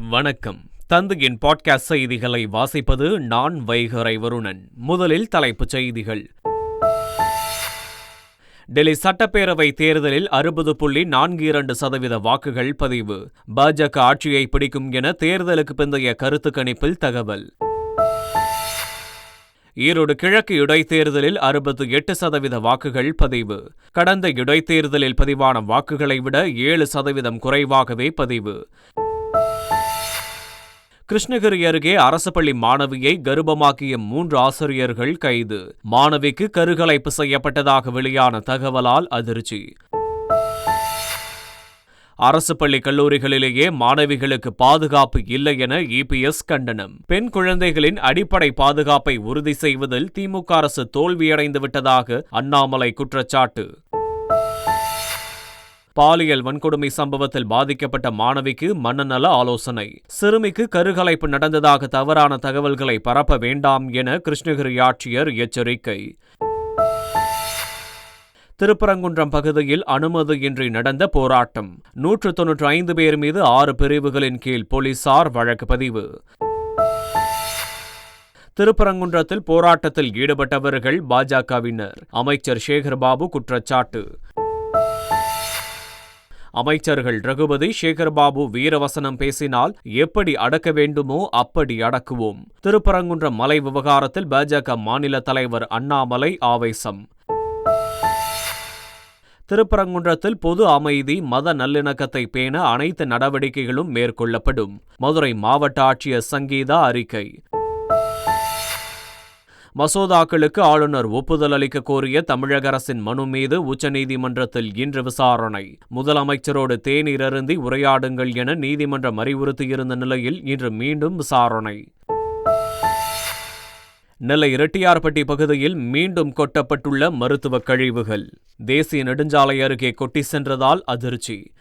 வணக்கம். தந்தையின் பாட்காஸ்ட் செய்திகளை வாசிப்பது நான் வைகரை வருணன். முதலில் தலைப்புச் செய்திகள். டெல்லி சட்டப்பேரவை தேர்தலில் அறுபது புள்ளி நான்கு இரண்டு சதவீத வாக்குகள் பதிவு. பாஜக ஆட்சியை பிடிக்கும் என தேர்தலுக்கு பிந்தைய கருத்து கணிப்பில் தகவல். ஈரோடு கிழக்கு இடைத்தேர்தலில் அறுபத்து எட்டு சதவீத வாக்குகள் பதிவு. கடந்த இடைத்தேர்தலில் பதிவான வாக்குகளை விட ஏழு சதவீதம் குறைவாகவே பதிவு. கிருஷ்ணகிரி அருகே அரசு மாணவியை கர்ப்பமாக்கிய மூன்று ஆசிரியர்கள் கைது. மாணவிக்கு கருகலைப்பு செய்யப்பட்டதாக வெளியான தகவலால் அதிர்ச்சி. அரசு பள்ளி கல்லூரிகளிலேயே மாணவிகளுக்கு பாதுகாப்பு இல்லை என இபிஎஸ் கண்டனம். பெண் குழந்தைகளின் அடிப்படை பாதுகாப்பை உறுதி செய்வதில் திமுக அரசு தோல்வியடைந்து விட்டதாக அண்ணாமலை குற்றச்சாட்டு. பாலியல் வன்கொடுமை சம்பவத்தில் பாதிக்கப்பட்ட மாணவிக்கு மனநல ஆலோசனை. சிறுமிக்கு கருகலைப்பு நடந்ததாக தவறான தகவல்களை பரப்ப வேண்டாம் என கிருஷ்ணகிரி ஆட்சியர் எச்சரிக்கை. திருப்பரங்குன்றம் பகுதியில் அனுமதியின்றி நடந்த போராட்டம். நூற்று தொன்னூற்று ஐந்து பேர் மீது ஆறு பிரிவுகளின் கீழ் போலீசார் வழக்கு பதிவு. திருப்பரங்குன்றத்தில் போராட்டத்தில் ஈடுபட்டவர்கள் பாஜகவினர். அமைச்சர் சேகர்பாபு குற்றச்சாட்டு. அமைச்சர்கள் ரகுபதி சேகர்பாபு வீரவசனம் பேசினால் எப்படி அடக்க வேண்டுமோ அப்படி அடக்குவோம். திருப்பரங்குன்றம் மலை விவகாரத்தில் பாஜக மாநில தலைவர் அண்ணாமலை ஆவேசம். திருப்பரங்குன்றத்தில் பொது அமைதி மத நல்லிணக்கத்தை பேண அனைத்து நடவடிக்கைகளும் மேற்கொள்ளப்படும். மதுரை மாவட்ட ஆட்சியர் சங்கீதா அறிக்கை. மசோதாக்களுக்கு ஆளுநர் ஒப்புதல் அளிக்க கோரிய தமிழக அரசின் மனு மீது உச்சநீதிமன்றத்தில் இன்று விசாரணை. முதலமைச்சரோடு தேநீர் அருந்தி உரையாடுங்கள் என நீதிமன்றம் அறிவுறுத்தியிருந்த நிலையில் இன்று மீண்டும் விசாரணை. நெல்லை இரட்டியார்பட்டி பகுதியில் மீண்டும் கொட்டப்பட்டுள்ள மருத்துவ கழிவுகள். தேசிய நெடுஞ்சாலை அருகே கொட்டி சென்றதால் அதிர்ச்சி.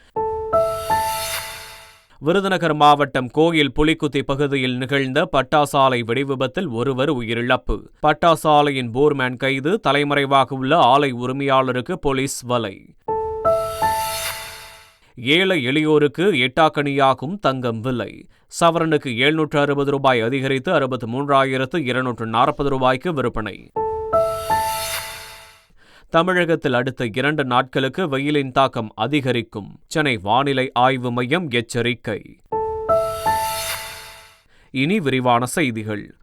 விருதுநகர் மாவட்டம் கோயில் புலிக்குத்தி பகுதியில் நிகழ்ந்த பட்டாசாலை வெடிவிபத்தில் ஒருவர் உயிரிழப்பு. பட்டாசாலையின் போர்மேன் கைது தலைமறைவாக உள்ள ஆலை உரிமையாளருக்கு போலீஸ் வலை. ஏழை எளியோருக்கு எட்டாக்கணியாகும் தங்கம் விலை. சவரனுக்கு எழுநூற்று அறுபது ரூபாய் அதிகரித்து அறுபத்து மூன்றாயிரத்து இருநூற்று நாற்பது ரூபாய்க்கு விற்பனை. தமிழகத்தில் அடுத்த இரண்டு நாட்களுக்கு வெயிலின் தாக்கம் அதிகரிக்கும். சென்னை வானிலை ஆய்வு மையம் எச்சரிக்கை. இனி விரிவான செய்திகள்.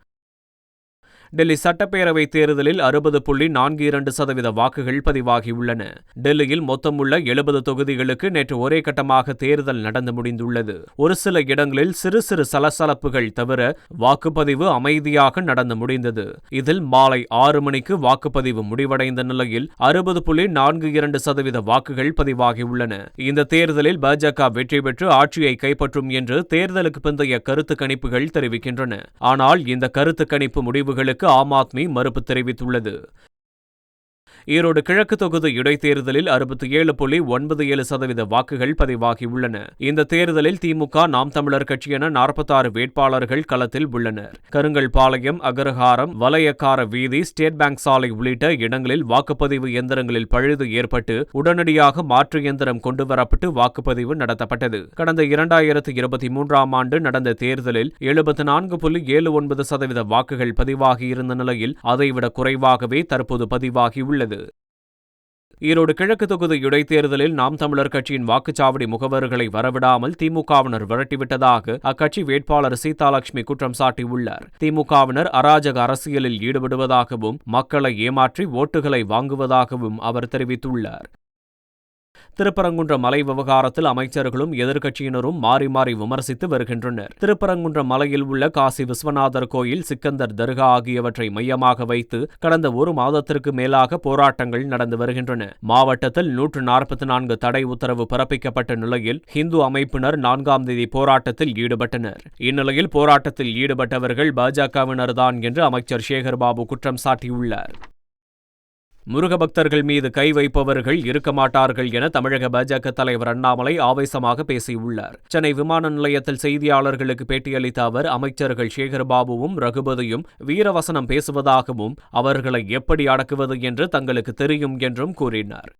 டெல்லி சட்டப்பேரவை தேர்தலில் அறுபது புள்ளி நான்கு இரண்டு சதவீத வாக்குகள் பதிவாகியுள்ளன. டெல்லியில் மொத்தமுள்ள எழுபது தொகுதிகளுக்கு நேற்று ஒரே கட்டமாக தேர்தல் நடந்து முடிந்துள்ளது. ஒரு சில இடங்களில் சிறு சிறு சலசலப்புகள் தவிர வாக்குப்பதிவு அமைதியாக நடந்து முடிந்தது. இதில் மாலை ஆறு மணிக்கு வாக்குப்பதிவு முடிவடைந்த நிலையில் அறுபது புள்ளி நான்கு இரண்டு சதவீத வாக்குகள் பதிவாகியுள்ளன. இந்த தேர்தலில் பாஜக வெற்றி பெற்று ஆட்சியை கைப்பற்றும் என்று தேர்தலுக்கு பிந்தைய கருத்து கணிப்புகள் தெரிவிக்கின்றன. ஆனால் இந்த கருத்து கணிப்பு முடிவுகளுக்கு ஆம் ஆத்மி மறுப்பு தெரிவித்துள்ளது. ஈரோடு கிழக்கு தொகுதி இடைத்தேர்தலில் அறுபத்தி ஏழு புள்ளி ஒன்பது ஏழு சதவீத வாக்குகள் பதிவாகியுள்ளன. இந்த தேர்தலில் திமுக நாம் தமிழர் கட்சி என நாற்பத்தாறு வேட்பாளர்கள் களத்தில் உள்ளனர். கருங்கல்பாளையம் அகரஹாரம் வலையக்கார வீதி ஸ்டேட் பேங்க் சாலை உள்ளிட்ட இடங்களில் வாக்குப்பதிவு இயந்திரங்களில் பழுது ஏற்பட்டு உடனடியாக மாற்று எந்திரம் கொண்டுவரப்பட்டு வாக்குப்பதிவு நடத்தப்பட்டது. கடந்த இரண்டாயிரத்து இருபத்தி மூன்றாம் ஆண்டு நடந்த தேர்தலில் எழுபத்தி நான்கு புள்ளி ஏழு ஒன்பது சதவீத வாக்குகள் பதிவாகியிருந்த நிலையில் அதைவிட குறைவாகவே தற்போது பதிவாகியுள்ளது. ஈரோடு கிழக்கு தொகுதி இடைத்தேர்தலில் நாம் தமிழர் கட்சியின் வாக்குச்சாவடி முகவர்களை வரவிடாமல் திமுகவினர் விரட்டிவிட்டதாக அக்கட்சி வேட்பாளர் சீதாலட்சுமி குற்றம் சாட்டியுள்ளார். திமுகவினர் அராஜக அரசியலில் ஈடுபடுவதாகவும் மக்களை ஏமாற்றி ஓட்டுகளை வாங்குவதாகவும் அவர் தெரிவித்துள்ளார். திருப்பரங்குன்ற மலை விவகாரத்தில் அமைச்சர்களும் எதிர்க்கட்சியினரும் மாறி மாறி விமர்சித்து வருகின்றனர். திருப்பரங்குன்றம் மலையில் உள்ள காசி விஸ்வநாதர் கோயில் சிக்கந்தர் தர்கா ஆகியவற்றை மையமாக வைத்து கடந்த ஒரு மாதத்திற்கு மேலாக போராட்டங்கள் நடந்து வருகின்றன. மாவட்டத்தில் நூற்று நாற்பத்தி நான்கு தடை உத்தரவு பிறப்பிக்கப்பட்ட நிலையில் இந்து அமைப்பினர் நான்காம் தேதி போராட்டத்தில் ஈடுபட்டனர். இந்நிலையில் போராட்டத்தில் ஈடுபட்டவர்கள் பாஜகவினர்தான் என்று அமைச்சர் சேகர்பாபு குற்றம் சாட்டியுள்ளார். முருக பக்தர்கள் மீது கை வைப்பவர்கள் இருக்க மாட்டார்கள் என தமிழக பாஜக தலைவர் அண்ணாமலை ஆவேசமாக பேசியுள்ளார். சென்னை விமான நிலையத்தில் செய்தியாளர்களுக்கு பேட்டியளித்த அவர் அமைச்சர்கள் சேகர்பாபுவும் ரகுபதியும் வீரவசனம் பேசுவதாகவும் அவர்களை எப்படி அடக்குவது என்று தங்களுக்கு தெரியும் என்றும் கூறினார்.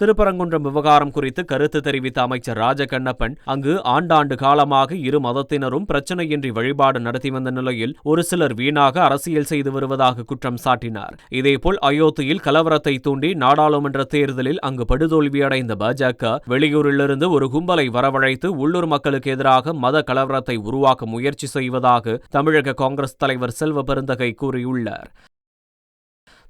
திருப்பரங்குன்றம் விவகாரம் குறித்து கருத்து தெரிவித்த அமைச்சர் ராஜகண்ணப்பன் அங்கு ஆண்டாண்டு காலமாக இரு மதத்தினரும் பிரச்சனையின்றி வழிபாடு நடத்தி வந்த நிலையில் ஒரு சிலர் வீணாக அரசியல் செய்து வருவதாக குற்றம் சாட்டினார். இதேபோல் அயோத்தியில் கலவரத்தை தூண்டி நாடாளுமன்ற தேர்தலில் அங்கு படுதோல்வியடைந்த பாஜக வெளியூரிலிருந்து ஒரு கும்பலை வரவழைத்து உள்ளூர் மக்களுக்கு எதிராக மத கலவரத்தை உருவாக்க முயற்சி செய்வதாக தமிழக காங்கிரஸ் தலைவர் செல்வ பெருந்தகை கூறியுள்ளார்.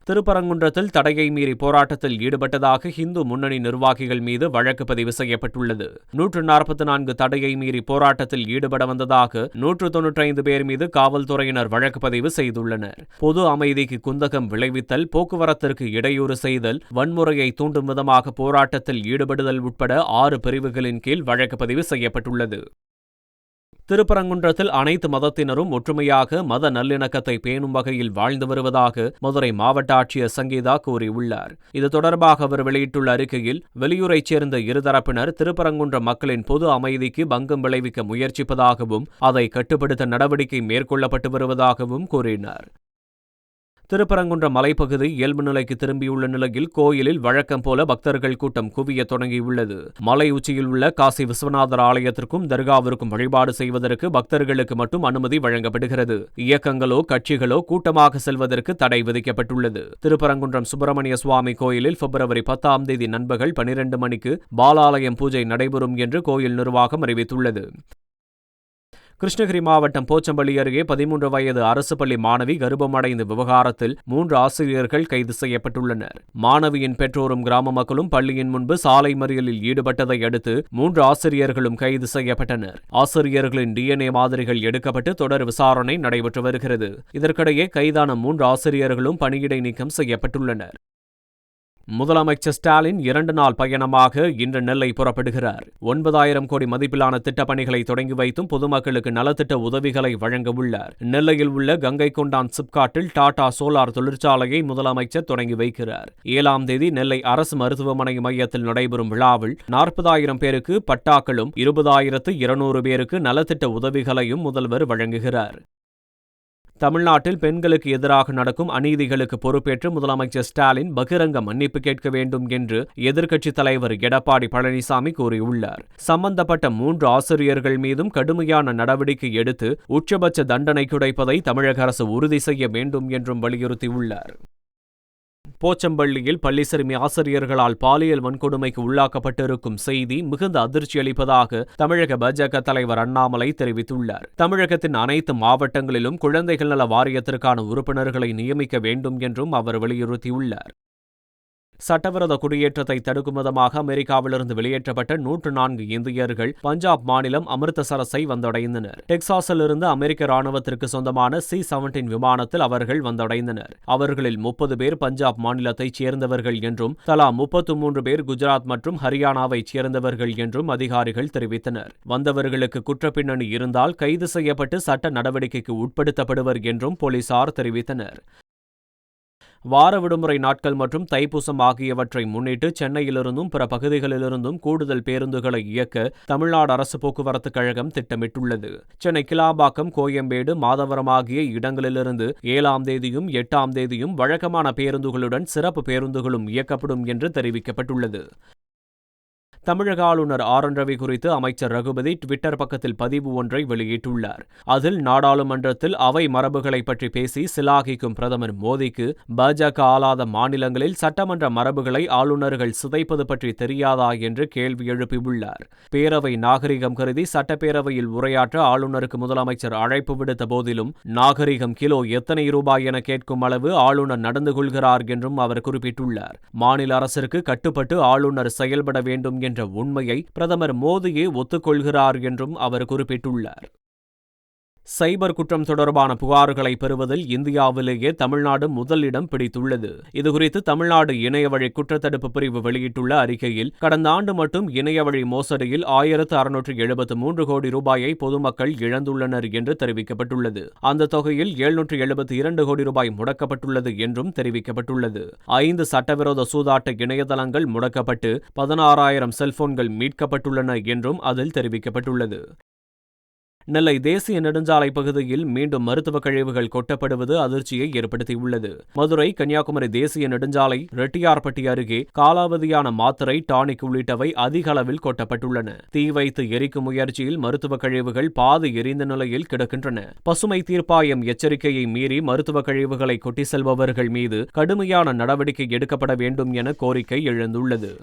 திருப்பரங்குன்றத்தில் தடையை மீறி போராட்டத்தில் ஈடுபட்டதாக இந்து முன்னணி நிர்வாகிகள் மீது வழக்கு பதிவு செய்யப்பட்டுள்ளது. நூற்று நாற்பத்தி நான்கு தடையை மீறி போராட்டத்தில் ஈடுபட வந்ததாக நூற்று தொன்னூற்றி ஐந்து பேர் மீது காவல்துறையினர் வழக்கு பதிவு செய்துள்ளனர். பொது அமைதிக்கு குந்தகம் விளைவித்தல் போக்குவரத்திற்கு இடையூறு செய்தல் வன்முறையை தூண்டும் விதமாக போராட்டத்தில் ஈடுபடுதல் உட்பட ஆறு பிரிவுகளின் கீழ் வழக்கு பதிவு செய்யப்பட்டுள்ளது. திருப்பரங்குன்றத்தில் அனைத்து மதத்தினரும் ஒற்றுமையாக மத நல்லிணக்கத்தை பேணும் வகையில் வாழ்ந்து வருவதாக மதுரை மாவட்ட ஆட்சியர் சங்கீதா கூறியுள்ளார். இது தொடர்பாக அவர் வெளியிட்டுள்ள அறிக்கையில் வெளியூரைச் சேர்ந்த இருதரப்பினர் திருப்பரங்குன்ற மக்களின் பொது அமைதிக்கு பங்கம் விளைவிக்க முயற்சிப்பதாகவும் அதை கட்டுப்படுத்த நடவடிக்கை மேற்கொள்ளப்பட்டு வருவதாகவும் கூறினார். திருப்பரங்குன்ற மலைப்பகுதி இயல்பு நிலைக்கு திரும்பியுள்ள நிலையில் கோயிலில் வழக்கம் போல பக்தர்கள் கூட்டம் குவிய தொடங்கியுள்ளது. மலை உச்சியில் உள்ள காசி விஸ்வநாதர் ஆலயத்திற்கும் தர்காவிற்கும் வழிபாடு செய்வதற்கு பக்தர்களுக்கு மட்டும் அனுமதி வழங்கப்படுகிறது. இயக்கங்களோ கட்சிகளோ கூட்டமாக செல்வதற்கு தடை விதிக்கப்பட்டுள்ளது. திருப்பரங்குன்றம் சுப்பிரமணிய சுவாமி கோயிலில் பிப்ரவரி பத்தாம் தேதி நண்பகல் பனிரெண்டு மணிக்கு பாலாலயம் பூஜை நடைபெறும் என்று கோயில் நிர்வாகம் அறிவித்துள்ளது. கிருஷ்ணகிரி மாவட்டம் போச்சம்பள்ளி அருகே பதிமூன்று வயது அரசு பள்ளி மாணவி கர்ப்பமடைந்த விவகாரத்தில் மூன்று ஆசிரியர்கள் கைது செய்யப்பட்டுள்ளனர். மாணவியின் பெற்றோரும் கிராம மக்களும் பள்ளியின் முன்பு சாலை மறியலில் ஈடுபட்டதை அடுத்து மூன்று ஆசிரியர்களும் கைது செய்யப்பட்டனர். ஆசிரியர்களின் டிஎன்ஏ மாதிரிகள் எடுக்கப்பட்டு தொடர் விசாரணை நடைபெற்று வருகிறது. இதற்கிடையே கைதான மூன்று ஆசிரியர்களும் பணியிடை நீக்கம் செய்யப்பட்டுள்ளனர். முதலமைச்சர் ஸ்டாலின் இரண்டு நாள் பயணமாக இன்று நெல்லை புறப்படுகிறார். ஒன்பதாயிரம் கோடி மதிப்பிலான திட்டப்பணிகளை தொடங்கி வைத்தும் பொதுமக்களுக்கு நலத்திட்ட உதவிகளை வழங்க உள்ளார். நெல்லையில் உள்ள கங்கை கொண்டான் சிப்காட்டில் டாடா சோலார் தொழிற்சாலையை முதலமைச்சர் தொடங்கி வைக்கிறார். ஏழாம் தேதி நெல்லை அரசு மருத்துவமனை மையத்தில் நடைபெறும் விழாவில் நாற்பதாயிரம் பேருக்கு பட்டாக்களும் இருபதாயிரத்து இருநூறு பேருக்கு நலத்திட்ட உதவிகளையும் முதல்வர் வழங்குகிறார். தமிழ்நாட்டில் பெண்களுக்கு எதிராக நடக்கும் அநீதிகளுக்கு பொறுப்பேற்று முதலமைச்சர் ஸ்டாலின் பகிரங்க மன்னிப்பு கேட்க வேண்டும் என்று எதிர்க்கட்சித் தலைவர் எடப்பாடி பழனிசாமி கூறியுள்ளார். சம்பந்தப்பட்ட மூன்று ஆசிரியர்கள் மீதும் கடுமையான நடவடிக்கை எடுத்து உச்சபட்ச தண்டனை கிடைப்பதை தமிழக அரசு உறுதி செய்ய வேண்டும் என்றும் வலியுறுத்தியுள்ளார். போச்சம்பள்ளியில் பள்ளி சிறுமி ஆசிரியர்களால் பாலியல் வன்கொடுமைக்கு உள்ளாக்கப்பட்டிருக்கும் செய்தி மிகுந்த அதிர்ச்சி அளிப்பதாக தமிழக பாஜக தலைவர் அண்ணாமலை தெரிவித்துள்ளார். தமிழகத்தின் அனைத்து மாவட்டங்களிலும் குழந்தைகள் நல வாரியத்திற்கான உறுப்பினர்களை நியமிக்க வேண்டும் என்றும் அவர் வலியுறுத்தியுள்ளார். சட்டவிரோத குடியேற்றத்தை தடுக்கும் விதமாக அமெரிக்காவிலிருந்து வெளியேற்றப்பட்ட நூற்று நான்கு இந்தியர்கள் பஞ்சாப் மாநிலம் அமிர்தசரஸை வந்தடைந்தனர். டெக்சாஸிலிருந்து அமெரிக்க ராணுவத்திற்கு சொந்தமான சி செவன்டீன் விமானத்தில் அவர்கள் வந்தடைந்தனர். அவர்களில் முப்பது பேர் பஞ்சாப் மாநிலத்தைச் சேர்ந்தவர்கள் என்றும் தலா முப்பத்து மூன்று பேர் குஜராத் மற்றும் ஹரியானாவைச் சேர்ந்தவர்கள் என்றும் அதிகாரிகள் தெரிவித்தனர். வந்தவர்களுக்கு குற்றப்பின்னணி இருந்தால் கைது செய்யப்பட்டு சட்ட நடவடிக்கைக்கு உட்படுத்தப்படுவர் என்றும் போலீசார் தெரிவித்தனர். வார விடுமுறை நாட்கள் மற்றும் தைப்பூசம் ஆகியவற்றை முன்னிட்டு சென்னையிலிருந்தும் பிற பகுதிகளிலிருந்தும் கூடுதல் பேருந்துகளை இயக்க தமிழ்நாடு அரசு போக்குவரத்து கழகம் திட்டமிட்டுள்ளது. சென்னை கிளாம்பாக்கம் கோயம்பேடு மாதவரம் ஆகிய இடங்களிலிருந்து ஏழாம் தேதியும் எட்டாம் தேதியும் வழக்கமான பேருந்துகளுடன் சிறப்பு பேருந்துகளும் இயக்கப்படும் என்று தெரிவிக்கப்பட்டுள்ளது. தமிழக ஆளுநர் ஆர் என் ரவி குறித்து அமைச்சர் ரகுபதி டுவிட்டர் பக்கத்தில் பதிவு ஒன்றை வெளியிட்டுள்ளார். அதில் நாடாளுமன்றத்தில் அவை மரபுகளை பற்றி பேசி சிலாகிக்கும் பிரதமர் மோடிக்கு பாஜக ஆளாத மாநிலங்களில் சட்டமன்ற மரபுகளை ஆளுநர்கள் சிதைப்பது பற்றி தெரியாதா என்று கேள்வி எழுப்பியுள்ளார். பேரவை நாகரிகம் கருதி சட்டப்பேரவையில் உரையாற்ற ஆளுநருக்கு முதலமைச்சர் அழைப்பு விடுத்த போதிலும் நாகரிகம் கிலோ எத்தனை ரூபாய் என கேட்கும் அளவு ஆளுநர் நடந்து கொள்கிறார் என்றும் அவர் குறிப்பிட்டுள்ளார். மாநில அரசிற்கு கட்டுப்பட்டு ஆளுநர் செயல்பட வேண்டும் என்று என்ற உண்மையை பிரதமர் மோடியே ஒத்துக்கொள்கிறார் என்றும் அவர் குறிப்பிட்டுள்ளார். சைபர் குற்றம் தொடர்பான புகார்களை பெறுவதில் இந்தியாவிலேயே தமிழ்நாடு முதலிடம் பிடித்துள்ளது. இதுகுறித்து தமிழ்நாடு இணையவழி குற்றத்தடுப்பு பிரிவு வெளியிட்டுள்ள அறிக்கையில் கடந்த ஆண்டு மட்டும் இணையவழி மோசடியில் ஆயிரத்து அறுநூற்று எழுபத்து மூன்று கோடி ரூபாயை பொதுமக்கள் இழந்துள்ளனர் என்று தெரிவிக்கப்பட்டுள்ளது. அந்த தொகையில் எழுநூற்று எழுபத்தி இரண்டு கோடி ரூபாய் முடக்கப்பட்டுள்ளது என்றும் தெரிவிக்கப்பட்டுள்ளது. ஐந்து சட்டவிரோத சூதாட்ட இணையதளங்கள் முடக்கப்பட்டு பதினாறாயிரம் செல்போன்கள் மீட்கப்பட்டுள்ளன என்றும் அதில் தெரிவிக்கப்பட்டுள்ளது. நெல்லை தேசிய நெடுஞ்சாலை பகுதியில் மீண்டும் மருத்துவ கழிவுகள் கொட்டப்படுவது அதிர்ச்சியை ஏற்படுத்தியுள்ளது. மதுரை கன்னியாகுமரி தேசிய நெடுஞ்சாலை ரெட்டியார்பட்டி அருகே காலாவதியான மாத்திரை டானிக் உள்ளிட்டவை அதிக அளவில் கொட்டப்பட்டுள்ளன. தீ வைத்து எரிக்கும் முயற்சியில் மருத்துவ கழிவுகள் பாதி எரிந்த நிலையில் கிடக்கின்றன. பசுமை தீர்ப்பாயம் எச்சரிக்கையை மீறி மருத்துவ கழிவுகளை கொட்டி செல்பவர்கள் மீது கடுமையான நடவடிக்கை எடுக்கப்பட வேண்டும் என கோரிக்கை எழுந்துள்ளது.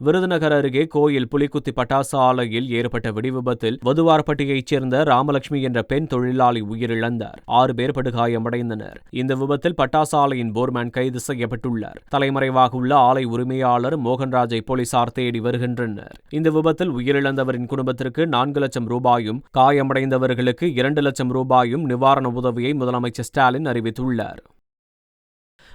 விருதுநகர் அருகே கோயில் புலிக்குத்தி பட்டாசு ஆலையில் ஏற்பட்ட வெடிவிபத்தில் வதுவார்பட்டியைச் சேர்ந்த ராமலட்சுமி என்ற பெண் தொழிலாளி உயிரிழந்தார். ஆறு பேர் படுகாயமடைந்தனர். இந்த விபத்தில் பட்டாசு ஆலையின் போர்மேன் கைது செய்யப்பட்டுள்ளார். தலைமறைவாக உள்ள ஆலை உரிமையாளர் மோகன்ராஜை போலீசார் தேடி வருகின்றனர். இந்த விபத்தில் உயிரிழந்தவரின் குடும்பத்திற்கு நான்கு லட்சம் ரூபாயும் காயமடைந்தவர்களுக்கு இரண்டு லட்சம் ரூபாயும் நிவாரண உதவியை முதலமைச்சர் ஸ்டாலின் அறிவித்துள்ளார்.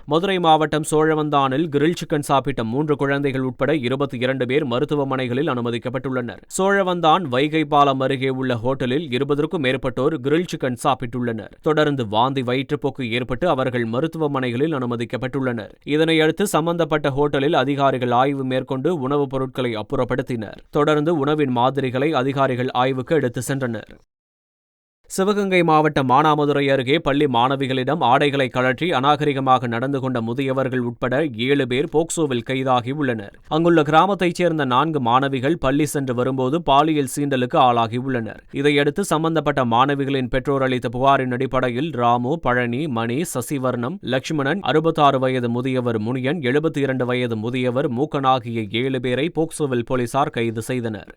மதுரை மாவட்டம் சோழவந்தானில் கிரில் சிக்கன் சாப்பிட்ட மூன்று குழந்தைகள் உட்பட இருபத்தி இரண்டு பேர் மருத்துவமனைகளில் அனுமதிக்கப்பட்டுள்ளனர். சோழவந்தான் வைகை பாலம் அருகே உள்ள ஹோட்டலில் இருபதற்கும் மேற்பட்டோர் கிரில் சிக்கன் சாப்பிட்டுள்ளனர். தொடர்ந்து வாந்தி வயிற்றுப்போக்கு ஏற்பட்டு அவர்கள் மருத்துவமனைகளில் அனுமதிக்கப்பட்டுள்ளனர். இதனையடுத்து சம்பந்தப்பட்ட ஹோட்டலில் அதிகாரிகள் ஆய்வு மேற்கொண்டு உணவுப் பொருட்களை அப்புறப்படுத்தினர். தொடர்ந்து உணவின் மாதிரிகளை அதிகாரிகள் ஆய்வுக்கு எடுத்து சென்றனர். சிவகங்கை மாவட்டம் மானாமதுரை அருகே பள்ளி மாணவிகளிடம் ஆடைகளை கழற்றி அநாகரிகமாக நடந்து கொண்ட முதியவர்கள் உட்பட ஏழு பேர் போக்சோவில் கைதாகி உள்ளனர். அங்குள்ள கிராமத்தைச் சேர்ந்த நான்கு மாணவிகள் பள்ளி சென்று வரும்போது பாலியல் சீண்டலுக்கு ஆளாகியுள்ளனர் இதையடுத்து சம்பந்தப்பட்ட மாணவிகளின் பெற்றோர் அளித்த புகாரின் அடிப்படையில் ராமு பழனி மணி சசிவர்ணம் லட்சுமணன் அறுபத்தாறு வயது முதியவர் முனியன் எழுபத்தி இரண்டு வயது முதியவர் மூக்கன் ஆகிய ஏழு பேரை போக்சோவில் போலீசார் கைது செய்தனர்.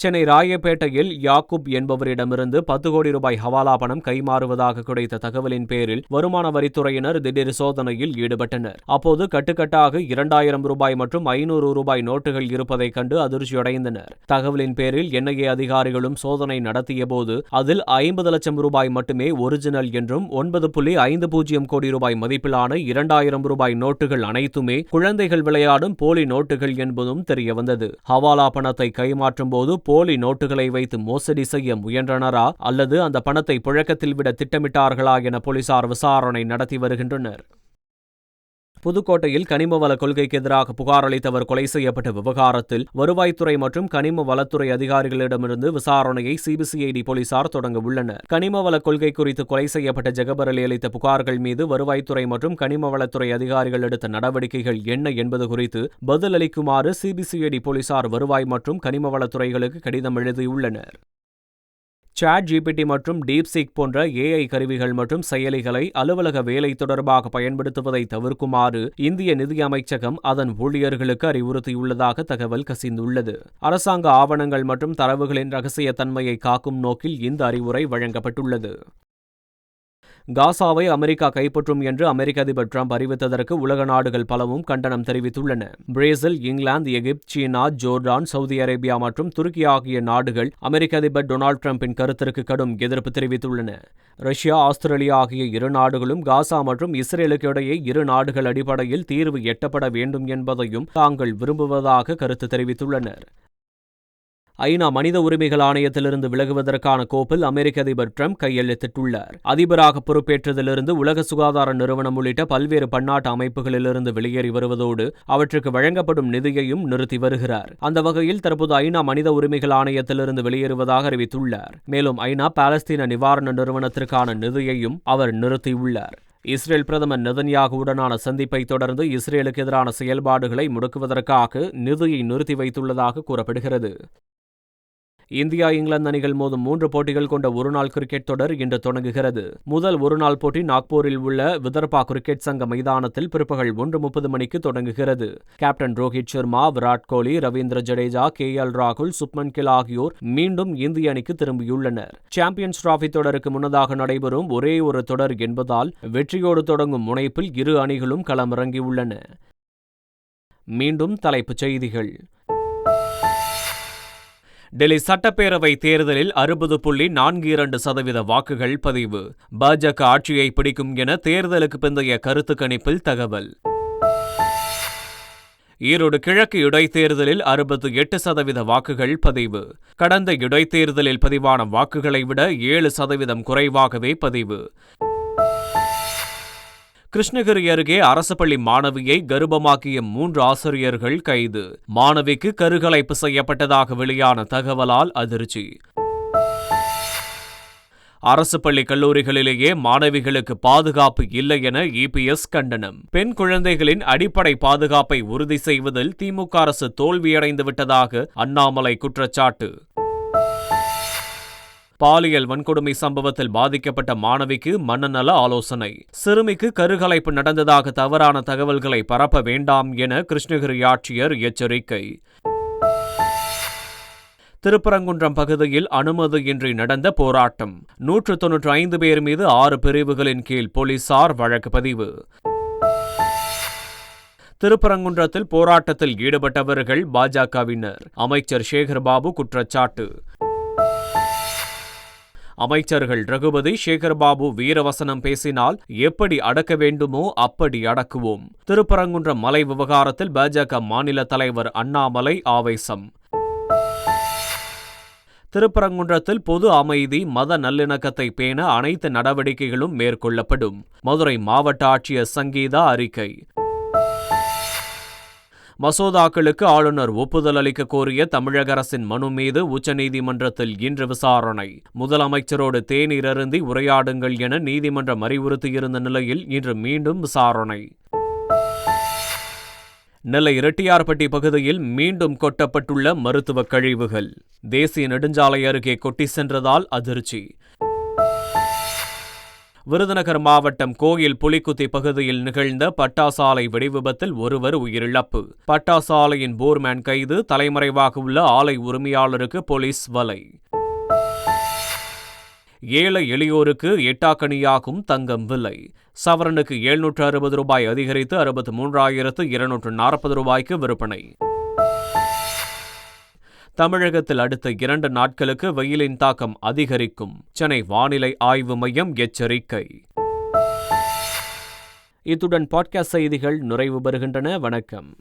சென்னை ராயப்பேட்டையில் யாக்குப் என்பவரிடமிருந்து பத்து கோடி ரூபாய் ஹவாலா பணம் கைமாறுவதாக கிடைத்த தகவலின் பேரில் வருமான வரித்துறையினர் திடீர் சோதனையில் ஈடுபட்டனர். அப்போது கட்டுக்கட்டாக இரண்டாயிரம் ரூபாய் மற்றும் ஐநூறு ரூபாய் நோட்டுகள் இருப்பதைக் கண்டு அதிர்ச்சியடைந்தனர். தகவலின் பேரில் என்ஐஏ அதிகாரிகளும் சோதனை நடத்தியபோது அதில் ஐம்பது லட்சம் ரூபாய் மட்டுமே ஒரிஜினல் என்றும் ஒன்பது புள்ளி ஐந்து பூஜ்ஜியம் கோடி ரூபாய் மதிப்பிலான இரண்டாயிரம் ரூபாய் நோட்டுகள் அனைத்துமே குழந்தைகள் விளையாடும் போலி நோட்டுகள் என்பதும் தெரியவந்தது. ஹவாலா பணத்தை கைமாற்றும் போது போலி நோட்டுகளை வைத்து மோசடி செய்ய முயன்றனரா? அல்லது அந்த பணத்தை புழக்கத்தில் விட திட்டமிட்டார்களா? என போலீசார் விசாரணை நடத்தி வருகின்றனர். புதுக்கோட்டையில் கனிம வள கொள்கைக்கு எதிராக புகார் அளித்தவர் கொலை செய்யப்பட்ட விவகாரத்தில் வருவாய்த்துறை மற்றும் கனிம வளத்துறை அதிகாரிகளிடமிருந்து விசாரணையை சிபிசிஐடி போலீசார் தொடங்க உள்ளனர். கனிம வள கொள்கை குறித்து கொலை செய்யப்பட்ட ஜெகபர் அலி அளித்த புகார்கள் மீது வருவாய்த்துறை மற்றும் கனிம வளத்துறை அதிகாரிகள் எடுத்த நடவடிக்கைகள் என்ன என்பது குறித்து பதிலளிக்குமாறு சிபிசிஐடி போலீசார் வருவாய் மற்றும் கனிம வளத்துறைகளுக்கு கடிதம் எழுதியுள்ளனர். சாட் ஜிபிடி மற்றும் டீப்சீக் போன்ற ஏஐ கருவிகள் மற்றும் செயலிகளை அலுவலக வேலை தொடர்பாக பயன்படுத்துவதை தவிர்க்குமாறு இந்திய நிதியமைச்சகம் அதன் ஊழியர்களுக்கு அறிவுறுத்தியுள்ளதாக தகவல் கசிந்துள்ளது. அரசாங்க ஆவணங்கள் மற்றும் தரவுகளின் ரகசியத்தன்மையை காக்கும் நோக்கில் இந்த அறிவுரை வழங்கப்பட்டுள்ளது. காசாவை அமெரிக்கா கைப்பற்றும் என்று அமெரிக்க அதிபர் டிரம்ப் அறிவித்ததற்கு உலக நாடுகள் பலவும் கண்டனம் தெரிவித்துள்ளன. பிரேசில் இங்கிலாந்து எகிப்து சீனா ஜோர்டான் சவுதி அரேபியா மற்றும் துருக்கி ஆகிய நாடுகள் அமெரிக்க அதிபர் டொனால்டு டிரம்பின் கருத்திற்கு கடும் எதிர்ப்பு தெரிவித்துள்ளன. ரஷ்யா ஆஸ்திரேலியா ஆகிய இரு நாடுகளும் காசா மற்றும் இஸ்ரேலுக்கு இடையே இரு நாடுகள் அடிப்படையில் தீர்வு எட்டப்பட வேண்டும் என்பதையும் தாங்கள் விரும்புவதாக கருத்து தெரிவித்துள்ளனர். ஐநா மனித உரிமைகள் ஆணையத்திலிருந்து விலகுவதற்கான கோப்பில் அமெரிக்க அதிபர் ட்ரம்ப் கையெழுத்திட்டுள்ளார். அதிபராக பொறுப்பேற்றதிலிருந்து உலக சுகாதார நிறுவனம் உள்ளிட்ட பல்வேறு பன்னாட்டு அமைப்புகளிலிருந்து வெளியேறி வருவதோடு அவற்றுக்கு வழங்கப்படும் நிதியையும் நிறுத்தி வருகிறார். அந்த வகையில் தற்போது ஐநா மனித உரிமைகள் ஆணையத்திலிருந்து வெளியேறுவதாக அறிவித்துள்ளார். மேலும் ஐநா பாலஸ்தீன நிவாரண நிறுவனத்திற்கான நிதியையும் அவர் நிறுத்தியுள்ளார். இஸ்ரேல் பிரதமர் நெதன்யாகுவுடனான சந்திப்பை தொடர்ந்து இஸ்ரேலுக்கு எதிரான செயல்பாடுகளை முடக்குவதற்காக நிதியை நிறுத்தி வைத்துள்ளதாக கூறப்படுகிறது. இந்தியா இங்கிலாந்து அணிகள் மோதும் மூன்று போட்டிகள் கொண்ட ஒருநாள் கிரிக்கெட் தொடர் இன்று தொடங்குகிறது. முதல் ஒருநாள் போட்டி நாக்பூரில் உள்ள விதர்பா கிரிக்கெட் சங்க மைதானத்தில் பிற்பகல் ஒன்று முப்பது மணிக்கு தொடங்குகிறது. Captain Rohit Sharma Virat Kohli Ravindra Jadeja K L ராகுல் சுப்மன் கில் ஆகியோர் மீண்டும் இந்திய அணிக்கு திரும்பியுள்ளனர். சாம்பியன்ஸ் டிராபி தொடருக்கு முன்னதாக நடைபெறும் ஒரே ஒரு தொடர் என்பதால் வெற்றியோடு தொடங்கும் முனைப்பில் இரு அணிகளும் களமிறங்கியுள்ளன. மீண்டும் தலைப்புச் செய்திகள். டெல்லி சட்டப்பேரவை தேர்தலில் அறுபது புள்ளி நான்கு இரண்டு சதவீத வாக்குகள் பதிவு. பாஜக ஆட்சியை பிடிக்கும் என தேர்தலுக்கு பிந்தைய கருத்து கணிப்பில் தகவல். ஈரோடு கிழக்கு இடைத்தேர்தலில் அறுபத்து எட்டு சதவீத வாக்குகள் பதிவு. கடந்த இடைத்தேர்தலில் பதிவான வாக்குகளை விட ஏழு சதவீதம் குறைவாகவே பதிவு. கிருஷ்ணகிரி அருகே அரசு மாணவியை கர்ப்பமாக்கிய மூன்று ஆசிரியர்கள் கைது. மாணவிக்கு கருகலைப்பு செய்யப்பட்டதாக வெளியான தகவலால் அதிர்ச்சி. அரசு பள்ளி கல்லூரிகளிலேயே மாணவிகளுக்கு பாதுகாப்பு இல்லை என இபிஎஸ் கண்டனம். பெண் குழந்தைகளின் அடிப்படை பாதுகாப்பை உறுதி செய்வதில் திமுக அரசு தோல்வியடைந்து விட்டதாக அண்ணாமலை குற்றச்சாட்டு. பாலியல் வன்கொடுமை சம்பவத்தில் பாதிக்கப்பட்ட மாணவிக்கு மனநல ஆலோசனை. சிறுமிக்கு கருகலைப்பு நடந்ததாக தவறான தகவல்களை பரப்ப வேண்டாம் என கிருஷ்ணகிரி ஆட்சியர் எச்சரிக்கை. திருப்பரங்குன்றம் பகுதியில் அனுமதியின்றி நடந்த போராட்டம். நூற்று தொன்னூற்று ஐந்து பேர் மீது ஆறு பிரிவுகளின் கீழ் போலீசார் வழக்கு பதிவு. திருப்பரங்குன்றத்தில் போராட்டத்தில் ஈடுபட்டவர்கள் பாஜகவினர். அமைச்சர் சேகர்பாபு குற்றச்சாட்டு. அமைச்சர்கள் ரகுபதி சேகர்பாபு வீரவசனம் பேசினால் எப்படி அடக்க வேண்டுமோ அப்படி அடக்குவோம். திருப்பரங்குன்றம் மலை விவகாரத்தில் பாஜக மாநில தலைவர் அண்ணாமலை ஆவேசம். திருப்பரங்குன்றத்தில் பொது அமைதி மத நல்லிணக்கத்தை பேண அனைத்து நடவடிக்கைகளும் மேற்கொள்ளப்படும். மதுரை மாவட்ட ஆட்சியர் சங்கீதா அறிக்கை. மசோதாக்களுக்கு ஆளுநர் ஒப்புதல் அளிக்க கோரிய தமிழக அரசின் மனு மீது உச்சநீதிமன்றத்தில் இன்று விசாரணை. முதலமைச்சரோடு தேநீர் அருந்தி உரையாடுங்கள் என நீதிமன்றம் அறிவுறுத்தியிருந்த நிலையில் இன்று மீண்டும் விசாரணை. நெல்லை இரட்டியார்பட்டி பகுதியில் மீண்டும் கொட்டப்பட்டுள்ள மருத்துவ கழிவுகள். தேசிய நெடுஞ்சாலை அருகே கொட்டி சென்றதால் அதிர்ச்சி. விருதுநகர் மாவட்டம் கோயில் புலிக்குத்தி பகுதியில் நிகழ்ந்த பட்டாசாலை வெடிவிபத்தில் ஒருவர் உயிரிழப்பு. பட்டாசாலையின் போர்மேன் கைது தலைமறைவாக உள்ள ஆலை உரிமையாளருக்கு போலீஸ் வலை. ஏழை எளியோருக்கு எட்டாக்கணியாகும் தங்கம் விலை. சவரனுக்கு எழுநூற்று அறுபது ரூபாய் அதிகரித்து அறுபத்து மூன்றாயிரத்து இருநூற்று நாற்பது ரூபாய்க்கு விற்பனை. தமிழகத்தில் அடுத்த இரண்டு நாட்களுக்கு வெயிலின் தாக்கம் அதிகரிக்கும். சென்னை வானிலை ஆய்வு மையம் எச்சரிக்கை. இத்துடன் பாட்காஸ்ட் செய்திகள் நிறைவு பெறுகின்றன. வணக்கம்.